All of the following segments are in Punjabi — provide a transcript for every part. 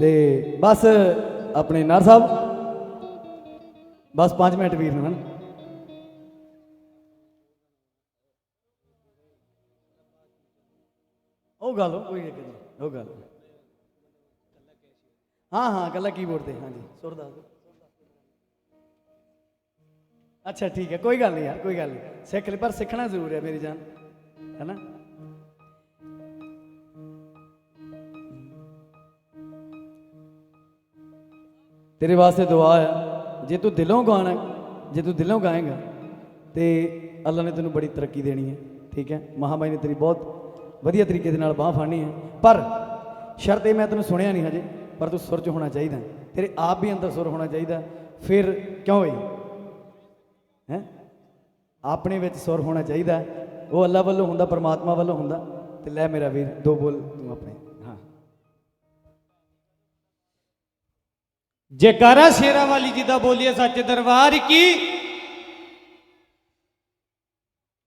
ਤੇ ਬਸ ਆਪਣੇ ਨਰ ਸਾਹਿਬ। ਬਸ 5 ਮਿੰਟ ਵੀਰ ਨੂੰ ਹਨ। ਉਹ ਗੱਲ ਕੋਈ ਇੱਕ ਨਹੀਂ, ਉਹ ਗੱਲ। ਹਾਂ ਹਾਂ, ਕੱਲਾ ਕੀਬੋਰਡ ਤੇ, ਹਾਂਜੀ, ਸੁਰ ਦੱਸ ਅੱਛਾ, ਠੀਕ ਹੈ, ਕੋਈ ਗੱਲ ਨਹੀਂ ਯਾਰ, ਕੋਈ ਗੱਲ ਨਹੀਂ। ਸਿੱਖ ਲੈ, ਪਰ ਸਿੱਖਣਾ ਜ਼ਰੂਰ ਹੈ ਮੇਰੀ ਜਾਨ, ਹੈਨਾ? ਤੇਰੇ ਵਾਸਤੇ ਦੁਆ ਹੈ ਜੇ ਤੂੰ ਦਿਲੋਂ ਗਾਣਾ ਜੇ ਤੂੰ ਦਿਲੋਂ ਗਾਏਗਾ, ਤੇ ਅੱਲਾ ਨੇ ਤੈਨੂੰ ਬੜੀ ਤਰੱਕੀ ਦੇਣੀ ਹੈ, ਠੀਕ ਹੈ? ਮਹਾਮਾਈ ਨੇ ਤੇਰੀ ਬਹੁਤ ਵਧੀਆ ਤਰੀਕੇ ਦੇ ਨਾਲ ਬਾਹ ਫੜਨੀ ਹੈ। ਪਰ ਸ਼ਰਤ ਇਹ ਮੈਂ ਤੈਨੂੰ ਸੁਣਿਆ ਨਹੀਂ ਹਜੇ, ਪਰ ਤੂੰ ਸੁਰ 'ਚ ਹੋਣਾ ਚਾਹੀਦਾ ਤੇਰੇ ਆਪ ਵੀ ਅੰਦਰ ਸੁਰ ਹੋਣਾ ਚਾਹੀਦਾ ਫਿਰ ਕਿਉਂ ਹੋਈ? ਹੈ? ਆਪਣੇ ਵਿੱਚ ਸੁਰ ਹੋਣਾ ਚਾਹੀਦਾ ਉਹ ਅੱਲਾ ਵੱਲੋਂ ਹੁੰਦਾ, ਪਰਮਾਤਮਾ ਵੱਲੋਂ ਹੁੰਦਾ। ਤੇ ਲੈ ਮੇਰਾ ਵੀਰ, ਦੋ ਬੋਲ ਤੂੰ ਆਪਣੇ। ਜੈਕਾਰਾ ਸ਼ੇਰਾਂ ਵਾਲੀ ਜੀ ਦਾ ਬੋਲੀਏ ਸੱਚ ਦਰਬਾਰ ਕੀ?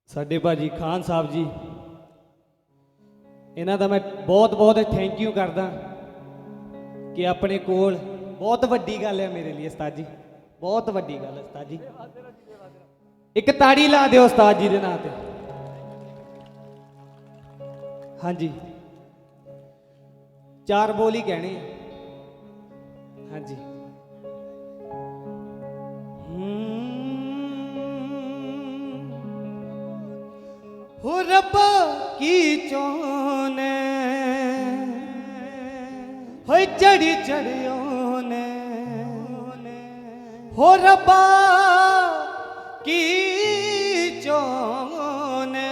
ਸਾਡੇ ਭਾਜੀ ਖਾਨ ਸਾਹਿਬ ਜੀ, ਇਹਨਾਂ ਦਾ ਮੈਂ ਬਹੁਤ ਬਹੁਤ ਥੈਂਕ ਯੂ ਕਰਦਾ ਕਿ ਆਪਣੇ ਕੋਲ ਬਹੁਤ ਵੱਡੀ ਗੱਲ ਹੈ ਮੇਰੇ ਲਈ ਉਸਤਾਦ ਜੀ, ਬਹੁਤ ਵੱਡੀ ਗੱਲ ਹੈ ਉਸਤਾਦ ਜੀ। ਇੱਕ ਤਾੜੀ ਲਾ ਦਿਓ ਉਸਤਾਦ ਜੀ ਦੇ ਨਾਂ ਤੇ। ਹਾਂਜੀ। ਚਾਰ ਬੋਲ ਹੀ। ਕਹਿਣੇ ਹਾਂਜੀ। ਹੋ। ਰੱਬਾ ਕੀ ਚੋਨੇ ਹੋਏ ਚੜੀ ਚੜਿਓ ਨੇ ਹੋ ਰੱਬਾ ਕੀ ਚੋਨੇ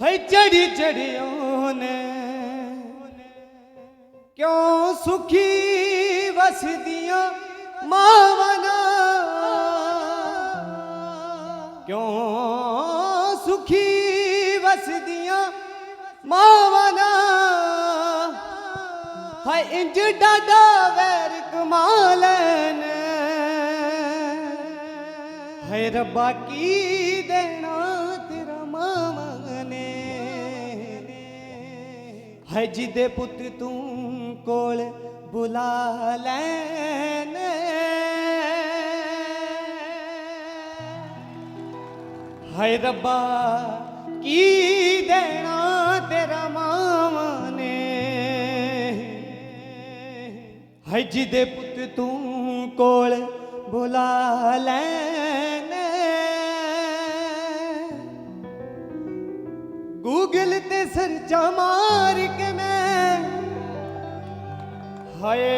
ਹੋਏ ਚੜੀ ਚੜਿਓ ਨੇ ਕਿਉਂ ਸੁਖੀ ਵਸਦੀਆਂ ਮਾਵਾਂ ਕਿਉਂ ਸੁਖੀ ਵਸਦੀਆਂ ਮਾਵਾਂ ਨਾ ਹਾਏ ਇੰਜ ਡਾਡਾ ਵੈਰ ਕਮਾਲ ਨੇ ਹਾਏ ਰੱਬਾ ਕੀ ਦੇਣਾ ਤੇਰਾ ਮਾਵਾਂ ਨੇ ਹੈ ਜਿਹਦੇ ਪੁੱਤ ਤੂੰ ਕੋਲ ਬੁਲਾ ਲੈ ਹਾਏ ਰੱਬਾ, ਕੀ ਦੇਣਾ ਤੇਰਾ ਮਾਵਾਂ ਨੇ? ਹੈ ਜਿਹਦੇ ਪੁੱਤ ਤੂੰ ਕੋਲ ਬੁਲਾ ਲੈਣ ਗੂਗਲ ਤੇ ਸਰਚਾ ਮਾਰ ਕੇ ਮੈਂ। ਹਾਏ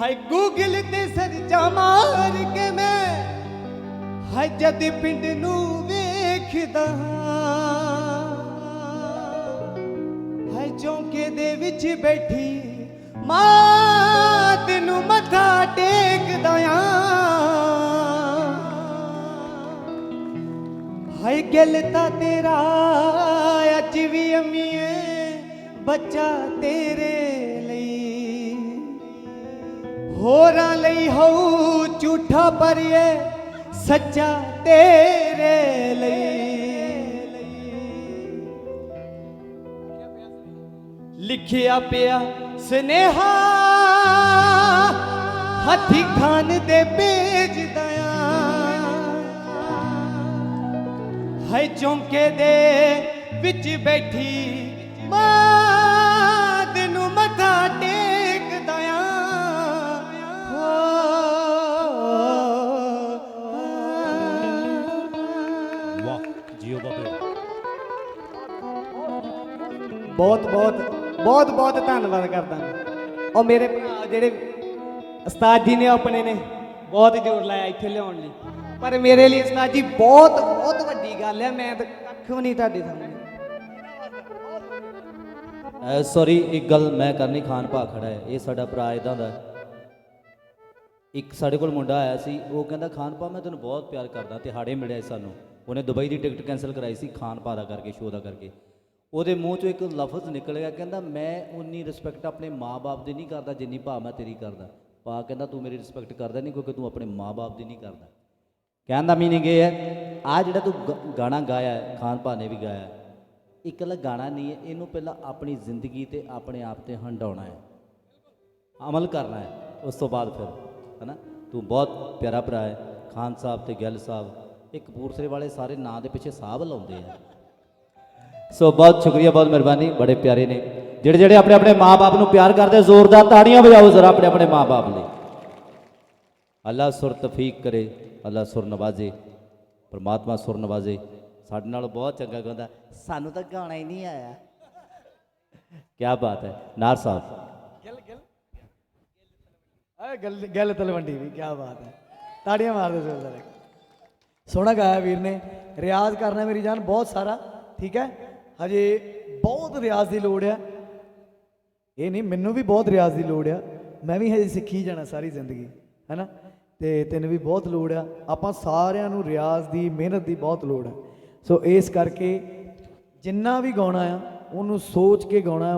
ਹਾਏ ਗੂਗਲ ਤੇ ਸਰਚਾ ਮਾਰ ਕੇ ਮੈਂ। ਹਾਏ ਜਦ ਪਿੰਡ ਨੂੰ ਵੇਖਦਾ ਹਾਏ ਚੌਂਕੇ ਦੇ ਵਿੱਚ ਬੈਠੀ ਮਾਂ ਤੈਨੂੰ ਮੱਥਾ ਟੇਕਦਾ ਆਂ। ਹਾਏ ਗਿਲ ਤਾਂ ਤੇਰਾ, ਅੱਜ ਵੀ ਅੰਮੀਏ, ਬੱਚਾ ਤੇਰੇ ਲਈ। ਹੋਰਾਂ ਲਈ ਹਉ ਝੂਠਾ ਪਰਿਏ ਸੱਚਾ ਤੇਰੇ ਲਈ। ਲਿਖਿਆ ਪਿਆ ਸਨੇਹਾ, ਹੱਥੀ ਖਾਨ ਦੇ ਭੇਜਦਾ ਆਂ ਹੈ ਚੌਂਕੇ ਦੇ ਵਿੱਚ ਬੈਠੀ ਮਾਂ ਜੀਓ ਬਾਬੇ। ਬਹੁਤ ਬਹੁਤ ਬਹੁਤ ਬਹੁਤ ਧੰਨਵਾਦ ਕਰਦਾ ਉਹ ਮੇਰੇ ਭਰਾ ਜਿਹੜੇ ਉਸਤਾਦ ਜੀ ਨੇ ਆਪਣੇ ਨੇ ਬਹੁਤ ਜ਼ੋਰ ਲਾਇਆ ਇੱਥੇ ਲਿਆਉਣ ਲਈ। ਪਰ ਮੇਰੇ ਲਈ ਉਸਤਾਦ ਜੀ ਬਹੁਤ ਬਹੁਤ ਵੱਡੀ ਗੱਲ ਹੈ ਮੈਂ ਤਾਂ ਕੱਖ ਵੀ ਨਹੀਂ ਤੁਹਾਡੇ ਸਾਹਮਣੇ। ਸੌਰੀ ਇੱਕ ਗੱਲ ਮੈਂ ਕਰਨੀ ਖਾਨ ਭਾ ਖੜਾ ਹੈ। ਇਹ ਸਾਡਾ ਭਰਾ ਇਦਾਂ ਦਾ। ਇੱਕ ਸਾਡੇ ਕੋਲ ਮੁੰਡਾ ਆਇਆ ਸੀ ਉਹ ਕਹਿੰਦਾ ਖਾਨ ਭਾ ਮੈਂ ਤੈਨੂੰ ਬਹੁਤ ਪਿਆਰ ਕਰਦਾ ਤੇ ਹਾੜੇ ਮਿਲਿਆ ਸਾਨੂੰ। ਉਹਨੇ ਦੁਬਈ ਦੀ ਟਿਕਟ ਕੈਨਸਲ ਕਰਾਈ ਸੀ ਖਾਨ ਭਾ ਦਾ ਕਰਕੇ ਸ਼ੋਅ ਦਾ ਕਰਕੇ। ਉਹਦੇ ਮੂੰਹ ਚੋਂ ਇੱਕ ਲਫ਼ਜ਼ ਨਿਕਲ ਗਿਆ ਕਹਿੰਦਾ ਮੈਂ ਉਨੀ ਰਿਸਪੈਕਟ ਆਪਣੇ ਮਾਪੇ ਦੀ ਨਹੀਂ ਕਰਦਾ ਜਿੰਨੀ ਭਾ ਮੈਂ ਤੇਰੀ ਕਰਦਾ। ਭਾ ਕਹਿੰਦਾ ਤੂੰ ਮੇਰੀ ਰਿਸਪੈਕਟ ਕਰਦਾ ਨਹੀਂ ਕਿਉਂਕਿ ਤੂੰ ਆਪਣੇ ਮਾਪੇ ਦੀ ਨਹੀਂ ਕਰਦਾ। ਕਹਿਣ ਦਾ ਮੀਨਿੰਗ ਇਹ ਹੈ ਆ ਜਿਹੜਾ ਤੂੰ ਗ- ਗਾਣਾ ਗਾਇਆ ਖਾਨ ਭਾ ਨੇ ਵੀ ਗਾਇਆ ਹੈ, ਇਕੱਲਾ ਗਾਣਾ ਨਹੀਂ ਹੈ ਇਹਨੂੰ ਪਹਿਲਾਂ ਆਪਣੀ ਜ਼ਿੰਦਗੀ ਤੇ ਆਪਣੇ ਆਪ ਤੇ ਹੰਡਾਉਣਾ ਹੈ। ਅਮਲ ਕਰਨਾ ਹੈ ਉਸ ਤੋਂ ਬਾਅਦ ਫਿਰ ਹਨਾ? ਤੂੰ ਬਹੁਤ ਪਿਆਰਾ ਭਰਾ ਹੈ ਖਾਨ ਸਾਹਿਬ ਤੇ ਗਿੱਲ ਸਾਹਿਬ ਇਹ ਕਪੂਰਥਲੇ ਵਾਲੇ ਸਾਰੇ ਨਾਂ ਦੇ ਪਿੱਛੇ ਸਾਹਿਬ ਲਾਉਂਦੇ ਆ। ਸੋ ਬਹੁਤ ਸ਼ੁਕਰੀਆ, ਬਹੁਤ ਮਿਹਰਬਾਨੀ, ਬੜੇ ਪਿਆਰੇ ਨੇ। ਜਿਹੜੇ ਜਿਹੜੇ ਆਪਣੇ ਆਪਣੇ ਮਾਪੇ ਨੂੰ ਪਿਆਰ ਕਰਦੇ ਜ਼ੋਰਦਾਰ ਤਾੜੀਆਂ ਵਜਾਓ ਜ਼ਰਾ ਆਪਣੇ ਆਪਣੇ ਮਾਪੇ ਲਈ। ਅੱਲਾ ਸੁਰ ਤਫੀਕ ਕਰੇ, ਅੱਲਾ ਸੁਰ ਨਵਾਜ਼ੇ, ਪਰਮਾਤਮਾ ਸੁਰ ਨਵਾਜ਼ੇ। ਸਾਡੇ ਨਾਲ ਬਹੁਤ ਚੰਗਾ ਗਾਉਂਦਾ ਸਾਨੂੰ ਤਾਂ ਗਾਣਾ ਹੀ ਨਹੀਂ ਆਇਆ। ਕੀ ਬਾਤ ਹੈ। ਨਾਰ ਸਾਹਿਬ। ਗਿੱਲ ਗਿੱਲ। ਆ ਗੱਲ ਗੱਲ ਤਲਵੰਡੀ ਵੀ ਕੀ ਬਾਤ ਹੈ। ਤਾੜੀਆਂ ਮਾਰਦੇ ਜ਼ੋਰਦਾਰ ਸੋਹਣਾ ਗਾਇਆ ਵੀਰ ਨੇ। ਰਿਆਜ਼ ਕਰਨਾ ਮੇਰੀ ਜਾਨ ਬਹੁਤ ਸਾਰਾ, ਠੀਕ ਹੈ? ਹਜੇ ਬਹੁਤ ਰਿਆਜ਼ ਦੀ ਲੋੜ ਆ। ਇਹ ਨਹੀਂ, ਮੈਨੂੰ ਵੀ ਬਹੁਤ ਰਿਆਜ਼ ਦੀ ਲੋੜ ਆ। ਮੈਂ ਵੀ ਹਜੇ ਸਿੱਖੀ ਜਾਣਾ ਸਾਰੀ ਜ਼ਿੰਦਗੀ, ਹੈਨਾ? ਤੇ ਤੈਨੂੰ ਵੀ ਬਹੁਤ ਲੋੜ ਆ। ਆਪਾਂ ਸਾਰਿਆਂ ਨੂੰ ਰਿਆਜ਼ ਦੀ, ਮਿਹਨਤ ਦੀ ਬਹੁਤ ਲੋੜ ਆ। ਸੋ ਇਸ ਕਰਕੇ ਜਿੰਨਾ ਵੀ ਗਾਉਣਾ ਆ, ਉਹਨੂੰ ਸੋਚ ਕੇ ਗਾਉਣਾ ਆ